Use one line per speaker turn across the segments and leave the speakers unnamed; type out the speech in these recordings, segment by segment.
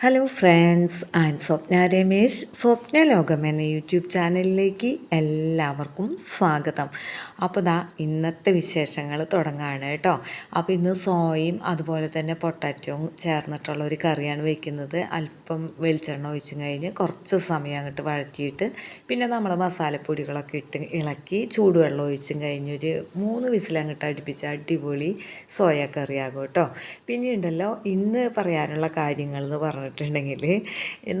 Hello friends I am Swapna Ramesh Swapna Lokam എന്ന YouTube ചാനലിലേക്ക് എല്ലാവർക്കും സ്വാഗതം. അപ്പോൾ ദാ ഇന്നത്തെ വിശേഷങ്ങൾ തുടങ്ങുകയാണ് കേട്ടോ. അപ്പോൾ ഇന്ന് സോയയും അതുപോലെ തന്നെ പൊട്ടാറ്റോയും ചേർന്നിട്ടുള്ള ഒരു കറിയാണ് വയ്ക്കുന്നത് അല്പം വെളിച്ചെണ്ണ ഒഴിച്ചു കഴിഞ്ഞ് കുറച്ച് സമയം അങ്ങോട്ട് വഴറ്റിയിട്ട് പിന്നെ നമ്മൾ മസാലപ്പൊടികളൊക്കെ ഇട്ട് ഇളക്കി ചൂടുവെള്ളം ഒഴിച്ചും കഴിഞ്ഞൊരു മൂന്ന് വിസിലങ്ങോട്ട് അടുപ്പിച്ച് അടിപൊളി സോയ കറിയാകും കേട്ടോ. പിന്നെ ഉണ്ടല്ലോ ഇന്ന് പറയാനുള്ള കാര്യങ്ങൾ എന്ന് പറഞ്ഞിട്ടുണ്ടെങ്കിൽ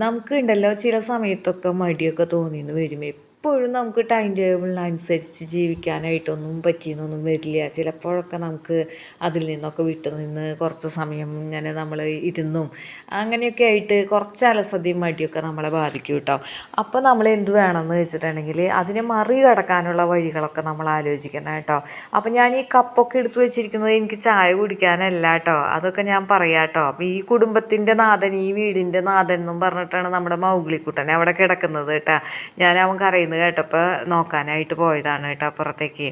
നമുക്ക് ഉണ്ടല്ലോ ചില സമയത്തൊക്കെ മടിയൊക്കെ തോന്നിയെന്ന് വരും. എപ്പോഴും നമുക്ക് ടൈം ടേബിളിനനുസരിച്ച് ജീവിക്കാനായിട്ടൊന്നും പറ്റിയെന്നൊന്നും വരില്ല. ചിലപ്പോഴൊക്കെ നമുക്ക് അതിൽ നിന്നൊക്കെ വിട്ടു നിന്ന് കുറച്ച് സമയം ഇങ്ങനെ നമ്മൾ ഇരുന്നും അങ്ങനെയൊക്കെ ആയിട്ട് കുറച്ച് അലസതയും മടിയൊക്കെ നമ്മളെ ബാധിക്കും കേട്ടോ. അപ്പോൾ നമ്മൾ എന്ത് വേണമെന്ന് വെച്ചിട്ടുണ്ടെങ്കിൽ അതിനെ മറികടക്കാനുള്ള വഴികളൊക്കെ നമ്മൾ ആലോചിക്കണം കേട്ടോ. അപ്പോൾ ഞാൻ ഈ കപ്പൊക്കെ എടുത്തു വെച്ചിരിക്കുന്നത് എനിക്ക് ചായ കുടിക്കാനല്ല കേട്ടോ. അതൊക്കെ ഞാൻ പറയാം കേട്ടോ. അപ്പോൾ ഈ കുടുംബത്തിന്റെ നാഥൻ ഈ വീടിന്റെ നാഥൻ എന്നും പറഞ്ഞിട്ടാണ് നമ്മുടെ മൗഗ്ലിക്കുട്ടൻ അവിടെ കിടക്കുന്നത് കേട്ടോ. ഞാൻ അവൻ കരയുന്നത് കേട്ടപ്പോൾ നോക്കാനായിട്ട് പോയതാണ് കേട്ടോ അപ്പുറത്തേക്ക്.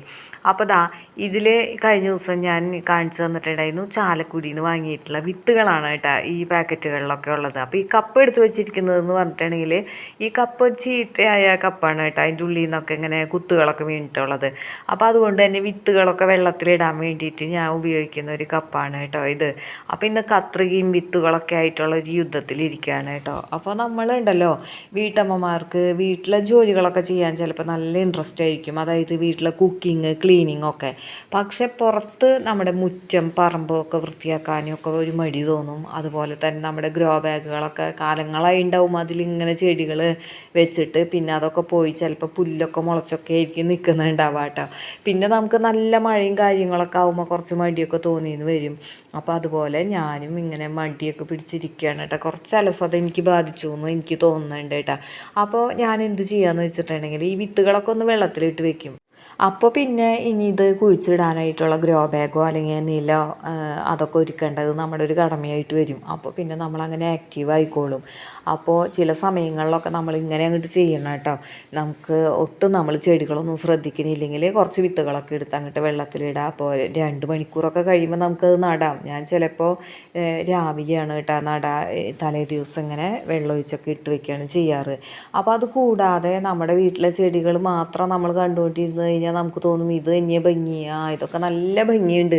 അപ്പോൾ ദാ ഇതിൽ കഴിഞ്ഞ ദിവസം ഞാൻ കാണിച്ചു തന്നിട്ടുണ്ടായിരുന്നു ചാലക്കുടിയിൽ നിന്ന് വാങ്ങിയിട്ടുള്ള വിത്തുകളാണ് കേട്ടോ ഈ പാക്കറ്റുകളിലൊക്കെ ഉള്ളത്. അപ്പോൾ ഈ കപ്പ് എടുത്തു വെച്ചിരിക്കുന്നതെന്ന് പറഞ്ഞിട്ടുണ്ടെങ്കിൽ ഈ കപ്പ് ചീത്തയായ കപ്പാണ് കേട്ടോ അതിന്റെ ഉള്ളിൽ നിന്നൊക്കെ ഇങ്ങനെ കുത്തുകളൊക്കെ വീണിട്ടുള്ളത്. അപ്പോൾ അതുകൊണ്ട് തന്നെ വിത്തുകളൊക്കെ വെള്ളത്തിലിടാൻ വേണ്ടിയിട്ട് ഞാൻ ഉപയോഗിക്കുന്ന ഒരു കപ്പാണ് കേട്ടോ ഇത്. അപ്പോൾ ഇന്ന് കത്രികയും വിത്തുകളൊക്കെ ആയിട്ടുള്ള ഒരു യുദ്ധത്തിലിരിക്കുകയാണ് കേട്ടോ. അപ്പോൾ നമ്മളുണ്ടല്ലോ വീട്ടമ്മമാർക്ക് വീട്ടിലെ ജോലികളൊക്കെ ചെയ്യാൻ ചിലപ്പോൾ നല്ല ഇൻട്രസ്റ്റ് ആയിരിക്കും. അതായത് വീട്ടിലെ കുക്കിംഗ് ക്ലീനിങ് ഒക്കെ. പക്ഷെ പുറത്ത് നമ്മുടെ മുറ്റം പറമ്പൊക്കെ വൃത്തിയാക്കാനും ഒക്കെ ഒരു മടി തോന്നും. അതുപോലെ തന്നെ നമ്മുടെ ഗ്രോ ബാഗുകളൊക്കെ കാലങ്ങളായി ഉണ്ടാവും. അതിലിങ്ങനെ ചെടികൾ വെച്ചിട്ട് പിന്നെ അതൊക്കെ പോയി ചിലപ്പോൾ പുല്ലൊക്കെ മുളച്ചൊക്കെ ആയിരിക്കും നിൽക്കുന്നുണ്ടാവുക കേട്ടോ. പിന്നെ നമുക്ക് നല്ല മഴയും കാര്യങ്ങളൊക്കെ ആകുമ്പോൾ കുറച്ച് മടിയൊക്കെ തോന്നിയെന്ന് വരും. അപ്പോൾ അതുപോലെ ഞാനും ഇങ്ങനെ മടിയൊക്കെ പിടിച്ചിരിക്കുകയാണ് കേട്ടോ. കുറച്ച് അലസത എനിക്ക് ബാധിച്ചു എന്ന് എനിക്ക് തോന്നുന്നുണ്ട് കേട്ടോ. അപ്പോൾ ഞാൻ എന്ത് ചെയ്യാന്ന് വെച്ചിട്ടുണ്ടെങ്കിൽ ഈ വിത്തുകളൊക്കെ ഒന്ന് വെള്ളത്തിലിട്ട് വെക്കും. അപ്പോൾ പിന്നെ ഇനി ഇത് കുഴിച്ചിടാനായിട്ടുള്ള ഗ്രോ ബാഗോ അല്ലെങ്കിൽ നില അതൊക്കെ ഒരുക്കേണ്ടത് നമ്മുടെ ഒരു കടമയായിട്ട് വരും. അപ്പോൾ പിന്നെ നമ്മളങ്ങനെ ആക്റ്റീവ് ആയിക്കോളും. അപ്പോൾ ചില സമയങ്ങളിലൊക്കെ നമ്മൾ ഇങ്ങനെ അങ്ങോട്ട് ചെയ്യണം കേട്ടോ. നമുക്ക് ഒട്ടും നമ്മൾ ചെടികളൊന്നും ശ്രദ്ധിക്കണില്ലെങ്കിൽ കുറച്ച് വിത്തുകളൊക്കെ എടുത്ത് അങ്ങോട്ട് വെള്ളത്തിലിടാം. അപ്പോൾ രണ്ട് മണിക്കൂറൊക്കെ കഴിയുമ്പോൾ നമുക്കത് നടാം. ഞാൻ ചിലപ്പോൾ രാവിലെയാണ് കേട്ടോ നടാ തലേ ദിവസം ഇങ്ങനെ വെള്ളമൊഴിച്ചൊക്കെ ഇട്ട് വെക്കുകയാണ് ചെയ്യാറ്. അപ്പോൾ അത് കൂടാതെ നമ്മുടെ വീട്ടിലെ ചെടികൾ മാത്രം നമ്മൾ കണ്ടുകൊണ്ടിരുന്ന് കഴിഞ്ഞാൽ നമുക്ക് തോന്നും ഇത് തന്നെ ഭംഗിയാ ഇതൊക്കെ നല്ല ഭംഗിയുണ്ട്.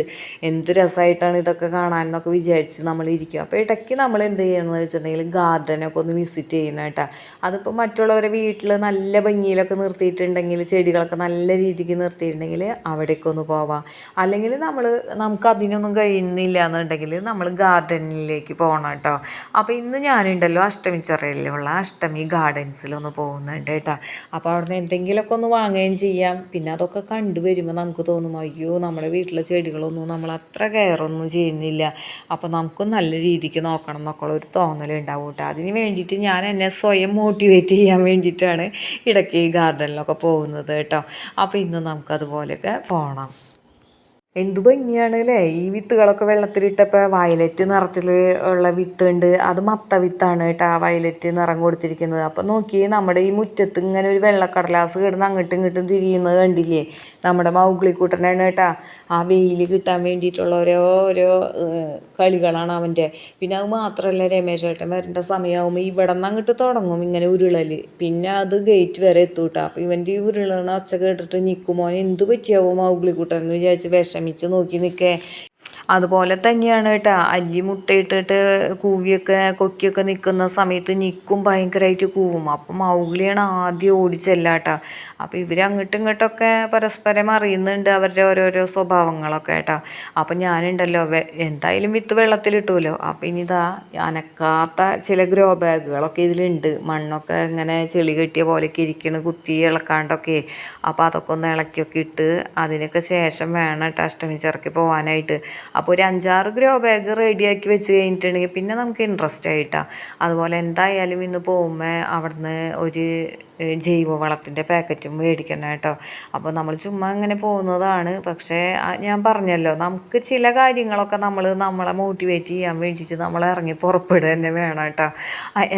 എന്ത് രസമായിട്ടാണ് ഇതൊക്കെ കാണാൻ എന്നൊക്കെ വിചാരിച്ച് നമ്മൾ ഇരിക്കും. അപ്പോൾ ഇടയ്ക്ക് നമ്മൾ എന്ത് ചെയ്യണമെന്ന് വെച്ചിട്ടുണ്ടെങ്കിൽ ഗാർഡനൊക്കെ ഒന്ന് വിസിറ്റ് ചെയ്യണം കേട്ടോ. അതിപ്പോൾ മറ്റുള്ളവരെ വീട്ടിൽ നല്ല ഭംഗിയിലൊക്കെ നിർത്തിയിട്ടുണ്ടെങ്കിൽ ചെടികളൊക്കെ നല്ല രീതിക്ക് നിർത്തിയിട്ടുണ്ടെങ്കിൽ അവിടേക്ക് ഒന്ന് പോവാം. അല്ലെങ്കിൽ നമ്മൾ നമുക്ക് അതിനൊന്നും കഴിയുന്നില്ല എന്നുണ്ടെങ്കിൽ നമ്മൾ ഗാർഡനിലേക്ക് പോകണം കേട്ടോ. അപ്പോൾ ഇന്ന് ഞാനുണ്ടല്ലോ അഷ്ടമി ചെറിയിലുള്ള അഷ്ടമി ഗാർഡൻസിലൊന്ന് പോകുന്നുണ്ട് കേട്ടോ. അപ്പോൾ അവിടെ നിന്ന് എന്തെങ്കിലുമൊക്കെ ഒന്ന് വാങ്ങുകയും ചെയ്യാം. പിന്നെ അതൊക്കെ കണ്ടു വരുമ്പോൾ നമുക്ക് തോന്നും അയ്യോ നമ്മുടെ വീട്ടിലെ ചെടികളൊന്നും നമ്മൾ അത്ര കെയറൊന്നും ചെയ്യുന്നില്ല. അപ്പോൾ നമുക്ക് നല്ല രീതിക്ക് നോക്കണം എന്നൊക്കെ ഒരു തോന്നലുണ്ടാവും കേട്ടോ. അതിന് വേണ്ടിയിട്ട് ഞാൻ എന്നെ സ്വയം മോട്ടിവേറ്റ് ചെയ്യാൻ വേണ്ടിയിട്ടാണ് ഇടയ്ക്ക് ഗാർഡനിലൊക്കെ പോകുന്നത് കേട്ടോ. അപ്പോൾ ഇന്ന് നമുക്കതുപോലെയൊക്കെ പോകണം എന്തു ഭംഗിയാണ് അല്ലേ ഈ വിത്തുകളൊക്കെ വെള്ളത്തിലിട്ടപ്പോൾ വയലറ്റ് നിറത്തിൽ ഉള്ള വിത്തുണ്ട്. അത് മത്ത വിത്താണ് കേട്ടോ വയലറ്റ് നിറം കൊടുത്തിരിക്കുന്നത്. അപ്പം നോക്കി നമ്മുടെ ഈ മുറ്റത്ത് ഇങ്ങനെ ഒരു വെള്ളക്കടലാസ് കിടന്ന് അങ്ങോട്ടും ഇങ്ങോട്ടും തിരിയുന്നത് കണ്ടില്ലേ? നമ്മുടെ മൗഗ്ലിക്കൂട്ടനാണ് കേട്ടോ ആ വെയിൽ കിട്ടാൻ വേണ്ടിയിട്ടുള്ള ഓരോ ഓരോ കളികളാണ് അവന്റെ. പിന്നെ അത് മാത്രമല്ല രമേശ് ഏട്ടൻ വരേണ്ട സമയമാകുമ്പോൾ ഇവിടെ നിന്ന് അങ്ങോട്ട് തുടങ്ങും ഇങ്ങനെ ഉരുളൽ പിന്നെ അത് ഗേറ്റ് വരെ എത്തും കേട്ടോ അപ്പോൾ ഇവന്റെ ഈ ഉരുളുന്ന ഒച്ച കേട്ടിട്ട് നിൽക്കുമോൻ എന്ത് പറ്റിയാവും മൗഗ്ലിക്കൂട്ടൻ എന്ന് വിചാരിച്ച് വിഷമിച്ച് നോക്കി നിൽക്കേ. അതുപോലെ തന്നെയാണ് കേട്ടോ അല്ലി മുട്ടയിട്ടിട്ട് കൂവിയൊക്കെ കൊക്കിയൊക്കെ നിൽക്കുന്ന സമയത്ത് നിൽക്കും ഭയങ്കരമായിട്ട് കൂവും. അപ്പം മൗഗ്ലിയാണ് ആദ്യം ഓടിച്ചല്ല കേട്ടോ. അപ്പോൾ ഇവർ അങ്ങോട്ടും ഇങ്ങോട്ടൊക്കെ പരസ്പരം അറിയുന്നുണ്ട് അവരുടെ ഓരോരോ സ്വഭാവങ്ങളൊക്കെ കേട്ടോ. അപ്പം ഞാനുണ്ടല്ലോ എന്തായാലും വിത്ത് വെള്ളത്തിലിട്ടുമല്ലോ അപ്പം ഇനി ഇതാ അനക്കാത്ത ചില ഗ്രോ ബാഗുകളൊക്കെ ഇതിലുണ്ട്. മണ്ണൊക്കെ ഇങ്ങനെ ചെളി കെട്ടിയ പോലെയൊക്കെ ഇരിക്കണ് കുത്തി ഇളക്കാണ്ടൊക്കെ. അപ്പോൾ അതൊക്കെ ഒന്ന് ഇളക്കിയൊക്കെ ഇട്ട് അതിനൊക്കെ ശേഷം വേണം കേട്ടോ അഷ്ടമി ചിറക്കി പോകാനായിട്ട് അപ്പോൾ ഒരു അഞ്ചാറ് ഗ്രോ ബാഗ് റെഡിയാക്കി വെച്ച് കഴിഞ്ഞിട്ടുണ്ടെങ്കിൽ പിന്നെ നമുക്ക് ഇൻട്രസ്റ്റ് ആയിട്ടാണ് അതുപോലെ എന്തായാലും ഇന്ന് പോകുമ്പോൾ അവിടുന്ന് ഒരു ജൈവവളത്തിന്റെ പാക്കറ്റും മേടിക്കണം കേട്ടോ. അപ്പോൾ നമ്മൾ ചുമ്മാ അങ്ങനെ പോകുന്നതാണ്. പക്ഷേ ഞാൻ പറഞ്ഞല്ലോ നമുക്ക് ചില കാര്യങ്ങളൊക്കെ നമ്മൾ നമ്മളെ മോട്ടിവേറ്റ് ചെയ്യാൻ വേണ്ടിയിട്ട് നമ്മൾ ഇറങ്ങി പുറപ്പെടുക തന്നെ വേണം കേട്ടോ.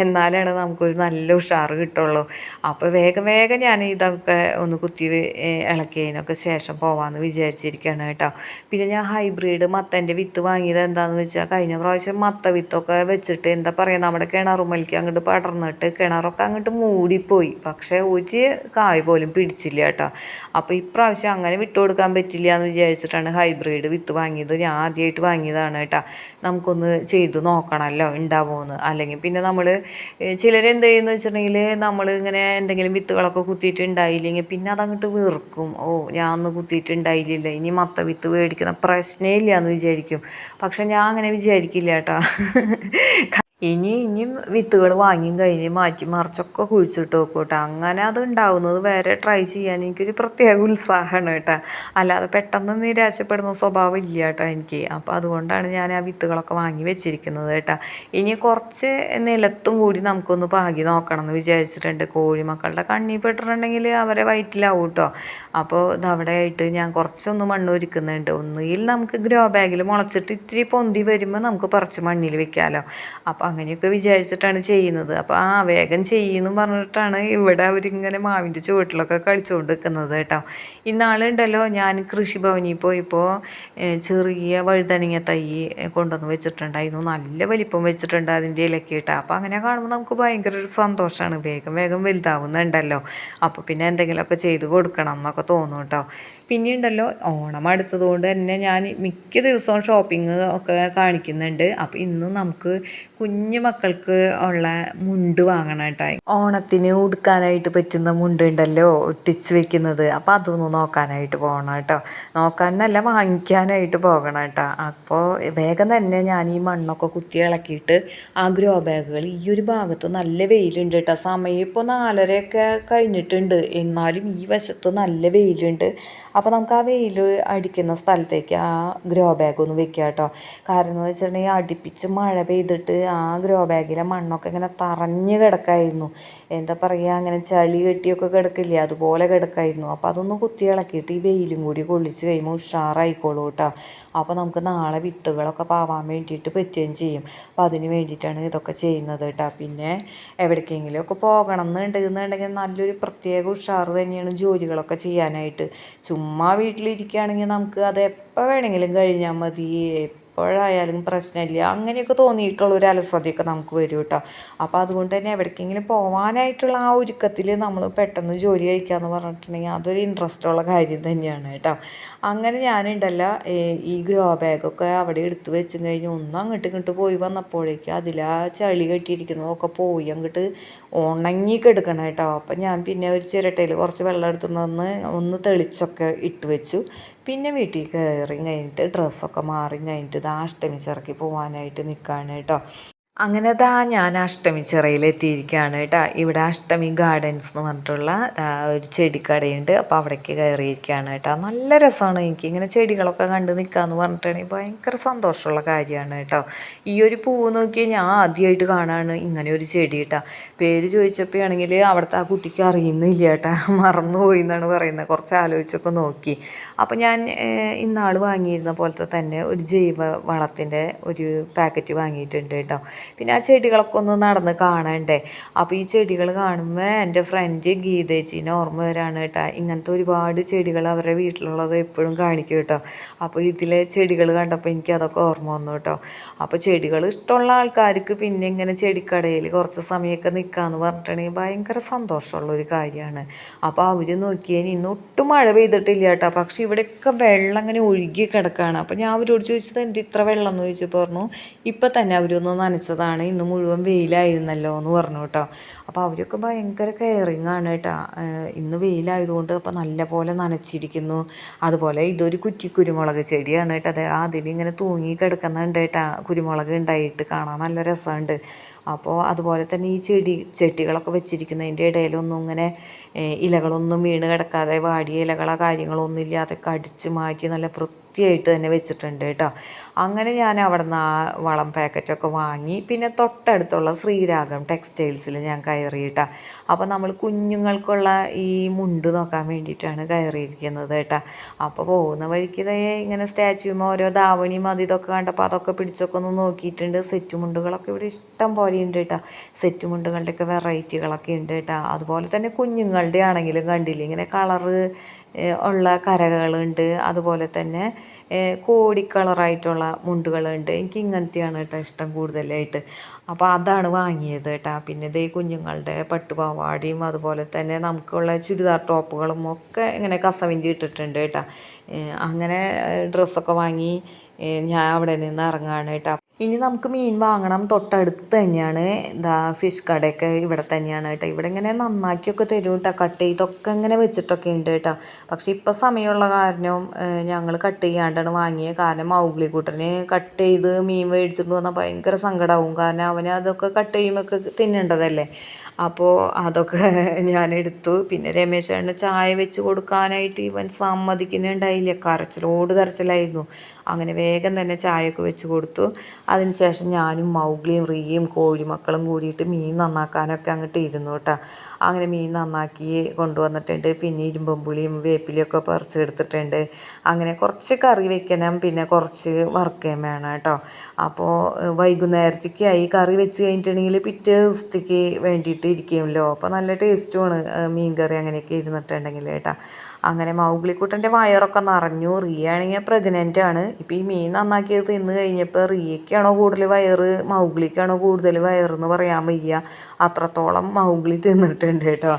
എന്നാലാണ് നമുക്കൊരു നല്ല ഉഷാറ് കിട്ടുള്ളൂ. അപ്പോൾ വേഗം വേഗം ഞാൻ ഇതൊക്കെ ഒന്ന് കുത്തി ഇളക്കിയതിനൊക്കെ ശേഷം പോവാമെന്ന് വിചാരിച്ചിരിക്കുകയാണ് കേട്ടോ. പിന്നെ ഞാൻ ഹൈബ്രിഡ് മത്തന്റെ വിത്ത് വാങ്ങിയത് എന്താണെന്ന് വെച്ചാൽ കഴിഞ്ഞ പ്രാവശ്യം മത്ത വിത്തൊക്കെ വെച്ചിട്ട് എന്താ പറയുക നമ്മുടെ കിണറുമലിക്ക് അങ്ങോട്ട് പടർന്നിട്ട് കിണറൊക്കെ അങ്ങോട്ട് മൂടിപ്പോയി. പക്ഷേ ഒരു കായ് പോലും പിടിച്ചില്ല കേട്ടോ. അപ്പോൾ ഇപ്രാവശ്യം അങ്ങനെ വിട്ടു കൊടുക്കാൻ പറ്റില്ല എന്ന് വിചാരിച്ചിട്ടാണ് ഹൈബ്രിഡ് വിത്ത് വാങ്ങിയത്. ഞാൻ ആദ്യമായിട്ട് വാങ്ങിയതാണ് കേട്ടോ. നമുക്കൊന്ന് ചെയ്ത് നോക്കണമല്ലോ ഉണ്ടാവുമെന്ന്. അല്ലെങ്കിൽ പിന്നെ നമ്മൾ ചിലരെന്ത് ചെയ്യുന്നു വെച്ചിട്ടുണ്ടെങ്കിൽ നമ്മൾ ഇങ്ങനെ എന്തെങ്കിലും വിത്തുകളൊക്കെ കുത്തിയിട്ട് ഉണ്ടായില്ലെങ്കിൽ പിന്നെ അതങ്ങോട്ട് വീർക്കും ഓ ഞാൻ അന്ന് കുത്തിയിട്ട് ഉണ്ടായില്ല. ഇനി മത്ത വിത്ത് മേടിക്കുന്ന പ്രശ്നമില്ല എന്ന് വിചാരിക്കും. പക്ഷെ ഞാൻ അങ്ങനെ വിചാരിക്കില്ല കേട്ടോ. ഇനി ഇനിയും വിത്തുകൾ വാങ്ങിയും കഴിഞ്ഞ് മാറ്റി മറിച്ചൊക്കെ കുഴിച്ചിട്ട് നോക്കും കേട്ടോ അങ്ങനെ അത് ഉണ്ടാവുന്നത് വേറെ ട്രൈ ചെയ്യാൻ എനിക്കൊരു പ്രത്യേക ഉത്സാഹമാണ് കേട്ടോ. അല്ലാതെ പെട്ടെന്ന് നിരാശപ്പെടുന്ന സ്വഭാവം ഇല്ല കേട്ടോ എനിക്ക്. അപ്പോൾ അതുകൊണ്ടാണ് ഞാൻ ആ വിത്തുകളൊക്കെ വാങ്ങി വെച്ചിരിക്കുന്നത് കേട്ടോ. ഇനി കുറച്ച് നിലത്തും കൂടി നമുക്കൊന്ന് പാകി നോക്കണം എന്ന് വിചാരിച്ചിട്ടുണ്ട്. കോഴിമക്കളുടെ കണ്ണി പെട്ടിട്ടുണ്ടെങ്കിൽ അവരെ വയറ്റിലാവും കേട്ടോ. അപ്പോൾ ഇതവിടെ ആയിട്ട് ഞാൻ കുറച്ചൊന്ന് മണ്ണ് ഒരുക്കുന്നുണ്ട് ഒന്നുകിൽ നമുക്ക് ഗ്രോ ബാഗിൽ മുളച്ചിട്ട് ഇത്തിരി പൊന്തി വരുമ്പോൾ നമുക്ക് പറിച്ച് മണ്ണിൽ വെക്കാമല്ലോ അപ്പോൾ അങ്ങനെയൊക്കെ വിചാരിച്ചിട്ടാണ് ചെയ്യുന്നത്. അപ്പോൾ ആ വേഗം ചെയ്യുമെന്ന് പറഞ്ഞിട്ടാണ് ഇവിടെ അവരിങ്ങനെ മാവിന്റെ ചുവട്ടിലൊക്കെ കളിച്ചുകൊണ്ട് നിൽക്കുന്നത് കേട്ടോ. ഇന്നാളുണ്ടല്ലോ ഞാൻ കൃഷിഭവനിൽ പോയപ്പോൾ ചെറിയ വഴുതനങ്ങ തൈ കൊണ്ടുവന്ന് വെച്ചിട്ടുണ്ടായിരുന്നു. നല്ല വലിപ്പം വെച്ചിട്ടുണ്ട് അതിന്റെ ഇലക്ക് കേട്ടോ. അപ്പോൾ അങ്ങനെ കാണുമ്പോൾ നമുക്ക് ഭയങ്കര ഒരു സന്തോഷമാണ്. വേഗം വേഗം വലുതാവുന്നുണ്ടല്ലോ. അപ്പോൾ പിന്നെ എന്തെങ്കിലുമൊക്കെ ചെയ്ത് കൊടുക്കണം എന്നൊക്കെ തോന്നും കേട്ടോ. പിന്നെ ഉണ്ടല്ലോ ഓണം അടുത്തതുകൊണ്ട് തന്നെ ഞാൻ മിക്ക ദിവസവും ഷോപ്പിംഗ് ഒക്കെ കാണിക്കുന്നുണ്ട്. അപ്പോൾ ഇന്ന് നമുക്ക് കുഞ്ഞു മക്കൾക്ക് ഉള്ള മുണ്ട് വാങ്ങണം കേട്ടോ. ഓണത്തിന് ഉടുക്കാനായിട്ട് പറ്റുന്ന മുണ്ട് ഉണ്ടല്ലോ ഒട്ടിച്ച് വെക്കുന്നത്. അപ്പോൾ അതൊന്ന് നോക്കാനായിട്ട് പോകണം കേട്ടോ. നോക്കാനല്ല വാങ്ങിക്കാനായിട്ട് പോകണം കേട്ടോ. അപ്പോൾ വേഗം തന്നെ ഞാൻ ഈ മണ്ണൊക്കെ കുത്തി ഇളക്കിയിട്ട് ആ ഗ്രോ ബാഗുകൾ ഈ ഒരു ഭാഗത്ത് നല്ല വെയിലുണ്ട് കേട്ടോ. സമയം ഇപ്പോൾ നാലരയൊക്കെ കഴിഞ്ഞിട്ടുണ്ട്. എന്നാലും ഈ വശത്ത് നല്ല വെയിലുണ്ട്. അപ്പോൾ നമുക്ക് ആ വെയിൽ അടിക്കുന്ന സ്ഥലത്തേക്ക് ആ ഗ്രോ ബാഗ് ഒന്ന് വെക്കുക കേട്ടോ കാരണം എന്ന് വെച്ചിട്ടുണ്ടെങ്കിൽ അടുപ്പിച്ച് മഴ പെയ്തിട്ട് ആ ഗ്രോ ബാഗിലെ മണ്ണൊക്കെ ഇങ്ങനെ തറഞ്ഞ് കിടക്കായിരുന്നു. എന്താ പറയുക അങ്ങനെ ചളി കെട്ടിയൊക്കെ കിടക്കില്ലേ അതുപോലെ കിടക്കായിരുന്നു. അപ്പോൾ അതൊന്ന് കുത്തി ഇളക്കിയിട്ട് ഈ വെയിലും കൂടി കൊള്ളിച്ച് കഴിയുമ്പോൾ ഉഷാറായിക്കോളൂ കേട്ടോ അപ്പോൾ നമുക്ക് നാളെ വിത്തുകളൊക്കെ പാവാൻ വേണ്ടിയിട്ട് പറ്റുകയും ചെയ്യും. അപ്പോൾ അതിന് വേണ്ടിയിട്ടാണ് ഇതൊക്കെ ചെയ്യുന്നത് കേട്ടോ. പിന്നെ എവിടേക്കെങ്കിലും ഒക്കെ പോകണം എന്നുണ്ടെന്നുണ്ടെങ്കിൽ നല്ലൊരു പ്രത്യേക ഉഷാറ് തന്നെയാണ് ജോലികളൊക്കെ ചെയ്യാനായിട്ട്. ചുമ്മാ വീട്ടിലിരിക്കുകയാണെങ്കിൽ നമുക്ക് അത് എപ്പോൾ വേണമെങ്കിലും കഴിഞ്ഞാൽ മതി. എപ്പോഴായാലും പ്രശ്നമില്ല. അങ്ങനെയൊക്കെ തോന്നിയിട്ടുള്ള ഒരു അലസതയൊക്കെ നമുക്ക് വരും കേട്ടോ. അപ്പോൾ അതുകൊണ്ട് തന്നെ എവിടേക്കെങ്കിലും പോകാനായിട്ടുള്ള ആ ഒരുക്കത്തിൽ നമ്മൾ പെട്ടെന്ന് ജോലി കഴിക്കാമെന്ന് പറഞ്ഞിട്ടുണ്ടെങ്കിൽ അതൊരു ഇൻട്രസ്റ്റ് ഉള്ള കാര്യം തന്നെയാണ് കേട്ടോ. അങ്ങനെ ഞാനുണ്ടല്ലോ ഈ ഗ്രോ ബാഗൊക്കെ അവിടെ എടുത്ത് വെച്ചും കഴിഞ്ഞ് ഒന്നും അങ്ങോട്ട് ഇങ്ങോട്ട് പോയി വന്നപ്പോഴേക്കും അതിലാ ചളി കെട്ടിയിരിക്കുന്നതൊക്കെ പോയി അങ്ങോട്ട് ഉണങ്ങി കിടക്കണം കേട്ടോ. അപ്പം ഞാൻ പിന്നെ ഒരു ചിരട്ടയിൽ കുറച്ച് വെള്ളം എടുത്തുനിന്ന് ഒന്ന് തെളിച്ചൊക്കെ ഇട്ട് വെച്ചു. പിന്നെ വീട്ടിൽ കയറി കഴിഞ്ഞിട്ട് ഡ്രസ്സൊക്കെ മാറി കഴിഞ്ഞിട്ട് ഇത് അഷ്ടമിച്ചിറക്കി പോവാനായിട്ട് നിൽക്കുകയാണ് കേട്ടോ. അങ്ങനെ താ ഞാൻ അഷ്ടമി ചിറയിലെത്തിയിരിക്കുകയാണ് കേട്ടോ. ഇവിടെ അഷ്ടമി ഗാർഡൻസ് എന്ന് പറഞ്ഞിട്ടുള്ള ഒരു ചെടിക്കടയുണ്ട്. അപ്പോൾ അവിടേക്ക് കയറിയിരിക്കുകയാണ് കേട്ടോ. നല്ല രസമാണ് എനിക്ക്. ഇങ്ങനെ ചെടികളൊക്കെ കണ്ട് നിൽക്കാന്ന് പറഞ്ഞിട്ടുണ്ടെങ്കിൽ ഭയങ്കര സന്തോഷമുള്ള കാര്യമാണ് കേട്ടോ. ഈ ഒരു പൂവ് നോക്കിയാൽ ഞാൻ ആദ്യമായിട്ട് കാണാണ് ഇങ്ങനെ ഒരു ചെടി കേട്ടോ. പേര് ചോദിച്ചപ്പോൾ ആണെങ്കിൽ അവിടുത്തെ ആ കുട്ടിക്ക് അറിയുന്നില്ല കേട്ടോ. മറന്നുപോയി എന്നാണ് പറയുന്നത്. കുറച്ച് ആലോചിച്ചൊക്കെ നോക്കി. അപ്പോൾ ഞാൻ ഇന്നാൾ വാങ്ങിയിരുന്ന പോലത്തെ തന്നെ ഒരു ജൈവ വളത്തിന്റെ ഒരു പാക്കറ്റ് വാങ്ങിയിട്ടുണ്ട് കേട്ടോ. പിന്നെ ആ ചെടികളൊക്കെ ഒന്ന് നടന്ന് കാണണ്ടേ? അപ്പോൾ ഈ ചെടികൾ കാണുമ്പോൾ എന്റെ ഫ്രണ്ട് ഗീതേച്ചീനെ ഓർമ്മ വരാണ് കേട്ടോ. ഇങ്ങനത്തെ ഒരുപാട് ചെടികൾ അവരുടെ വീട്ടിലുള്ളത് എപ്പോഴും കാണിക്കും കേട്ടോ. അപ്പോൾ ഇതിലെ ചെടികൾ കണ്ടപ്പോൾ എനിക്ക് അതൊക്കെ ഓർമ്മ വന്നു കേട്ടോ. അപ്പോൾ ചെടികൾ ഇഷ്ടമുള്ള ആൾക്കാർക്ക് പിന്നെ ഇങ്ങനെ ചെടിക്കടയിൽ കുറച്ച് സമയമൊക്കെ നിൽക്കാമെന്ന് പറഞ്ഞിട്ടുണ്ടെങ്കിൽ ഭയങ്കര സന്തോഷമുള്ള ഒരു കാര്യമാണ് അപ്പോൾ അവർ നോക്കിയാൽ ഇന്ന് ഒട്ടും മഴ പെയ്തിട്ടില്ല കേട്ടോ. പക്ഷേ ഇവിടെയൊക്കെ വെള്ളം അങ്ങനെ ഒഴുകി കിടക്കുകയാണ് അപ്പോൾ ഞാൻ അവരോട് ചോദിച്ചത് എന്ത് ഇത്ര വെള്ളം? എന്ന് ചോദിച്ചപ്പോൾ പറഞ്ഞു ഇപ്പം തന്നെ അവരൊന്ന് നനച്ചതാണ് ഇന്ന് മുഴുവൻ വെയിലായിരുന്നല്ലോ എന്ന് പറഞ്ഞു കേട്ടോ. അപ്പോൾ അവരൊക്കെ ഭയങ്കര കെയറിങ് ആണ് കേട്ടോ. ഇന്ന് വെയിലായതുകൊണ്ട് അപ്പോൾ നല്ല പോലെ നനച്ചിരിക്കുന്നു. അതുപോലെ ഇതൊരു കുറ്റി കുരുമുളക് ചെടിയാണ് കേട്ടോ. അത് അതിലിങ്ങനെ തൂങ്ങി കിടക്കുന്നുണ്ട് കേട്ടോ. കുരുമുളക് ഉണ്ടായിട്ട് കാണാൻ നല്ല രസമുണ്ട്. അപ്പോൾ അതുപോലെ തന്നെ ഈ ചെടി ചെടികളൊക്കെ വെച്ചിരിക്കുന്നതിന്റെ ഇടയിലൊന്നും ഇങ്ങനെ ഇലകളൊന്നും വീണ് കിടക്കാതെ വാടിയ ഇലകളോ കാര്യങ്ങളൊന്നും ഇല്ലാതെ കടിച്ച് മാറ്റി നല്ല വൃത്തിയായിട്ട് തന്നെ വെച്ചിട്ടുണ്ട് കേട്ടോ. അങ്ങനെ ഞാൻ അവിടെ നിന്ന് ആ വളം പാക്കറ്റൊക്കെ വാങ്ങി. പിന്നെ തൊട്ടടുത്തുള്ള ശ്രീരാഗം ടെക്സ്റ്റൈൽസിൽ ഞാൻ കയറി കയറി കേട്ടോ. അപ്പോൾ നമ്മൾ കുഞ്ഞുങ്ങൾക്കുള്ള ഈ മുണ്ട് നോക്കാൻ വേണ്ടിയിട്ടാണ് കയറിയിരിക്കുന്നത് കേട്ടോ. അപ്പോൾ പോകുന്ന വഴിക്ക് ഇങ്ങനെ സ്റ്റാച്യൂമോ ഓരോ ധാവണിയും അത് ഇതൊക്കെ കണ്ടപ്പോൾ അതൊക്കെ പിടിച്ചൊക്കെ ഒന്ന് നോക്കിയിട്ടുണ്ട്. സെറ്റ് മുണ്ടുകളൊക്കെ ഇവിടെ ഇഷ്ടം പോലെ ഉണ്ട് കേട്ടോ. സെറ്റ് മുണ്ടുകളുടെയൊക്കെ വെറൈറ്റികളൊക്കെ ഉണ്ട് കേട്ടോ. അതുപോലെ തന്നെ കുഞ്ഞുങ്ങളുടെ ആണെങ്കിലും കണ്ടില്ല ഇങ്ങനെ കളറ് ഉള്ള കരകളുണ്ട്. അതുപോലെ തന്നെ കോടി കളറായിട്ടുള്ള മുണ്ടുകളുണ്ട്. എനിക്ക് ഇങ്ങനത്തെയാണ് കേട്ടോ ഇഷ്ടം കൂടുതലായിട്ട്. അപ്പോൾ അതാണ് വാങ്ങിയത് കേട്ടോ. പിന്നെ ഇതേ കുഞ്ഞുങ്ങളുടെ പട്ടുപാവാടിയും അതുപോലെ തന്നെ നമുക്കുള്ള ചുരിദാർ ടോപ്പുകളും ഒക്കെ ഇങ്ങനെ കസവിഞ്ചി ഇട്ടിട്ടുണ്ട് കേട്ടോ. അങ്ങനെ ഡ്രസ്സൊക്കെ വാങ്ങി ഞാൻ അവിടെ നിന്ന് ഇറങ്ങാണ് കേട്ടോ. ഇനി നമുക്ക് മീൻ വാങ്ങണം. തൊട്ടടുത്ത് തന്നെയാണ്. എന്താ ഫിഷ് കടയൊക്കെ ഇവിടെ തന്നെയാണ് കേട്ടോ. ഇവിടെ ഇങ്ങനെ നന്നാക്കിയൊക്കെ തരും കേട്ടോ. കട്ട് ചെയ്തൊക്കെ ഇങ്ങനെ വെച്ചിട്ടൊക്കെ ഉണ്ട് കേട്ടോ. പക്ഷെ ഇപ്പം സമയമുള്ള കാരണം ഞങ്ങൾ കട്ട് ചെയ്യാണ്ടാണ് വാങ്ങിയത് കാരണം മൗഗ്ലി കൂട്ടന് കട്ട് ചെയ്ത് മീൻ മേടിച്ചിട്ട് വന്നാൽ ഭയങ്കര സങ്കടമാവും കാരണം അവന് അതൊക്കെ കട്ട് ചെയ്യുമ്പോൾ തിന്നേണ്ടതല്ലേ? അപ്പോൾ അതൊക്കെ ഞാൻ എടുത്തു പിന്നെ രമേശേട്ടന് ചായ വെച്ച് കൊടുക്കാനായിട്ട് ഇവൻ സമ്മതിക്കുന്നുണ്ടായില്ല. കരച്ചിലോട് കരച്ചിലായിരുന്നു. അങ്ങനെ വേഗം തന്നെ ചായയൊക്കെ വെച്ച് കൊടുത്തു. അതിനുശേഷം ഞാനും മൗഗ്ലിയും റിയയും കോഴിമക്കളും കൂടിയിട്ട് മീൻ നന്നാക്കാനൊക്കെ അങ്ങോട്ട് ഇരുന്നു കേട്ടോ അങ്ങനെ മീൻ നന്നാക്കി കൊണ്ടുവന്നിട്ടുണ്ട്. പിന്നെ ഇരുമ്പമ്പുളിയും വേപ്പിലൊക്കെ പറിച്ചെടുത്തിട്ടുണ്ട്. അങ്ങനെ കുറച്ച് കറി വെക്കണം പിന്നെ കുറച്ച് വറുക്കുകയും വേണം കേട്ടോ അപ്പോൾ വൈകുന്നേരത്തേക്കായി കറി വെച്ച് കഴിഞ്ഞിട്ടുണ്ടെങ്കിൽ പിറ്റേ ദിവസത്തേക്ക് വേണ്ടിയിട്ട് ഇരിക്കുമല്ലോ അപ്പോൾ നല്ല ടേസ്റ്റുമാണ് മീൻ കറി അങ്ങനെയൊക്കെ ഇരുന്നിട്ടുണ്ടെങ്കിൽ കേട്ടോ അങ്ങനെ മൗഗ്ലിക്കുട്ടന്റെ വയറൊക്കെ നിറഞ്ഞു. റിയ ആണെങ്കിൽ പ്രഗ്നന്റ് ആണ്. ഇപ്പം ഈ മീൻ നന്നാക്കിയത് തിന്ന് കഴിഞ്ഞപ്പോൾ റിയയ്ക്കാണോ കൂടുതൽ വയറ് മൗഗ്ലിക്കാണോ കൂടുതൽ വയറെന്ന് പറയാൻ വയ്യ. അത്രത്തോളം മൗഗ്ലി തിന്നിട്ടുണ്ട് കേട്ടോ.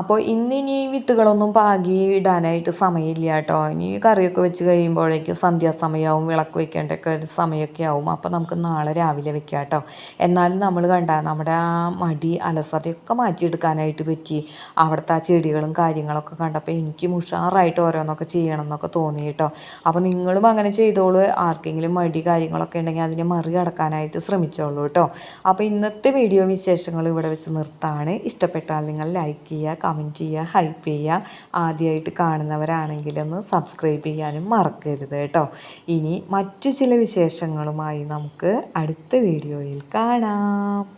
അപ്പോൾ ഇന്ന് ഇനി വിത്തുകളൊന്നും പാകി ഇടാനായിട്ട് സമയമില്ല കേട്ടോ ഇനി കറിയൊക്കെ വെച്ച് കഴിയുമ്പോഴേക്കും സന്ധ്യാസമയമാവും വിളക്ക് വയ്ക്കേണ്ടൊക്കെ ഒരു സമയമൊക്കെ ആവും. അപ്പോൾ നമുക്ക് നാളെ രാവിലെ വെക്കാം കേട്ടോ എന്നാലും നമ്മൾ കണ്ട നമ്മുടെ ആ മടി അലസതയൊക്കെ മാറ്റിയെടുക്കാനായിട്ട് പറ്റി. അവിടുത്തെ ആ ചെടികളും കാര്യങ്ങളൊക്കെ കണ്ടപ്പോൾ എനിക്ക് ഉഷാറായിട്ട് ഓരോന്നൊക്കെ ചെയ്യണം എന്നൊക്കെ തോന്നി കേട്ടോ അപ്പോൾ നിങ്ങളും അങ്ങനെ ചെയ്തോളൂ. ആർക്കെങ്കിലും മടി കാര്യങ്ങളൊക്കെ ഉണ്ടെങ്കിൽ അതിനെ മറികടക്കാനായിട്ട് ശ്രമിച്ചോളൂ കേട്ടോ അപ്പോൾ ഇന്നത്തെ വീഡിയോ വിശേഷങ്ങൾ ഇവിടെ വെച്ച് നിർത്താണ്. ഇഷ്ടപ്പെട്ടാൽ നിങ്ങൾ ലൈക്ക് ചെയ്യുക കമന്റ് ചെയ്യുക ഹൈപ്പ് ചെയ്യുക ആദ്യമായിട്ട് കാണുന്നവരാണെങ്കിലൊന്ന് സബ്സ്ക്രൈബ് ചെയ്യാനും മറക്കരുത് കേട്ടോ. ഇനി മറ്റു ചില വിശേഷങ്ങളുമായി നമുക്ക് അടുത്ത വീഡിയോയിൽ കാണാം.